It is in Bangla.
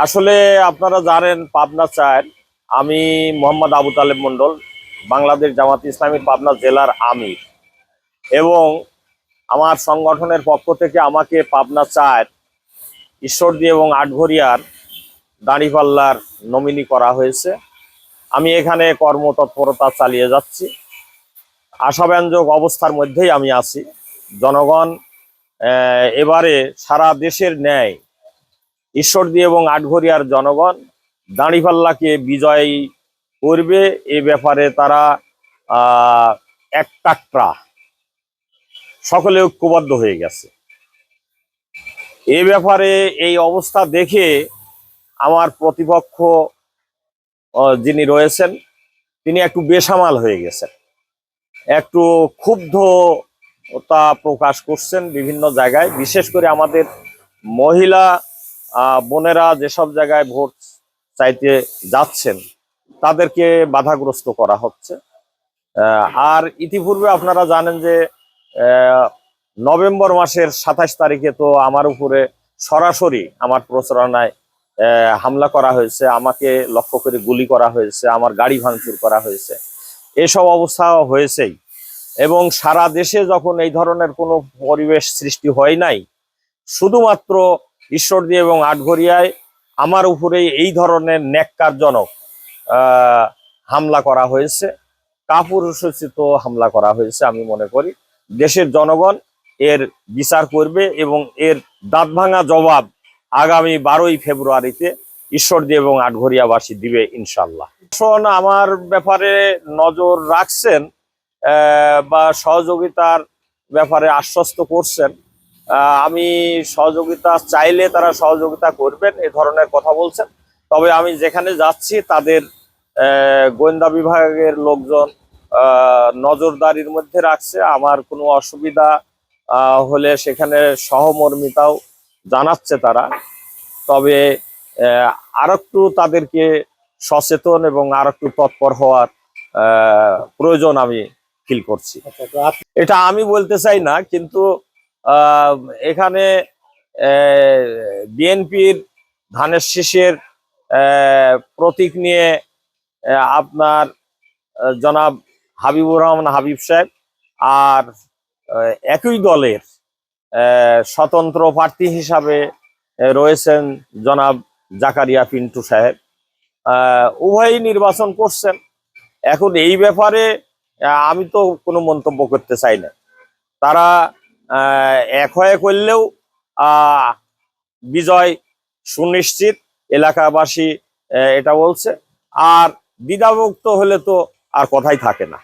আসলে আপনারা জানেন, পাবনা চার, আমি মোহাম্মদ আবু তালেব মন্ডল বাংলাদেশ জামাত ইসলামী পাবনা জেলার আমির। এবং আমার সংগঠনের পক্ষ থেকে আমাকে পাবনা চার, ঈশ্বরদী এবং আটঘরিয়ার দাঁড়িপাল্লার নমিনি করা হয়েছে। আমি এখানে কর্মতৎপরতা চালিয়ে যাচ্ছি। আশাব্যঞ্জক অবস্থার মধ্যেই আমি আছি। জনগণ এবারে সারা দেশের ন্যায় ঈশ্বরদী এবং আটঘরিয়ার জনগণ দাঁড়িপাল্লাকে বিজয়ী করবে, এ ব্যাপারে তারা এক একটাকটা সকলে ঐক্যবদ্ধ হয়ে গেছে। এ ব্যাপারে এই অবস্থা দেখে আমার প্রতিপক্ষ যিনি রয়েছেন, তিনি একটু বেসামাল হয়ে গেছেন। একটু ক্ষুব্ধতা প্রকাশ করছেন বিভিন্ন জায়গায়, বিশেষ করে আমাদের মহিলা বোনেরা যেসব জায়গায় ভোট চাইতে যাচ্ছেন, তাদেরকে বাধাগ্রস্ত করা হচ্ছে। আর ইতিপূর্বে আপনারা জানেন যে নভেম্বর মাসের সাতাশ তারিখে তো আমার উপরে সরাসরি আমার প্রচারণায় হামলা করা হয়েছে, আমাকে লক্ষ্য করে গুলি করা হয়েছে, আমার গাড়ি ভাঙচুর করা হয়েছে। এসব অবস্থা হয়েছেই। এবং সারা দেশে যখন এই ধরনের কোনো পরিবেশ সৃষ্টি হয় নাই, শুধুমাত্র ঈশ্বরদী এবং আটঘরিয়ায় আমার উপরে এই ধরনের ন্যাক্কারজনক হামলা করা হয়েছে। কাপুরুষোচিত হামলা করা হয়েছে, আমি মনে করি। দেশের জনগণ এর বিচার করবে এবং এর দাঁত ভাঙা জবাব আগামী বারোই ফেব্রুয়ারিতে ঈশ্বরদী এবং আটঘরিয়াবাসী দিবে ইনশাল্লাহ শোন আমার ব্যাপারে নজর রাখছেন বা সহযোগিতার ব্যাপারে আশ্বস্ত করছেন। আমি সহযোগিতা চাইলে তারা সহযোগিতা করবেন এ ধরনের কথা বলছেন। তবে আমি যেখানে যাচ্ছি তাদের গোয়েন্দা বিভাগের লোকজন নজরদারির মধ্যে রাখছে। আমার কোনো অসুবিধা হলে সেখানে সহমর্মিতাও জানাচ্ছে তারা। তবে আর একটু তাদেরকে সচেতন এবং আর একটু তৎপর হওয়ার প্রয়োজন আমি ফিল করছি। আচ্ছা এটা আমি বলতে চাই না কিন্তু এখানে বিএনপির ধানের শীষের প্রতীক নিয়ে আপনার জনাব হাবিবুর রহমান হাবিব সাহেব আর একই দলের স্বতন্ত্র প্রার্থী হিসাবে রয়েছেন জনাব জাকারিয়া পিন্টু সাহেব। উভয়ই নির্বাচন করছেন। এখন এই ব্যাপারে আমি তো কোনো মন্তব্য করতে চাই না। তারা এক হয়ে করলেও বিজয় সুনিশ্চিত, এলাকাবাসী এটা বলছে। আর দ্বিধাভুক্ত হলে তো আর কথাই থাকে না।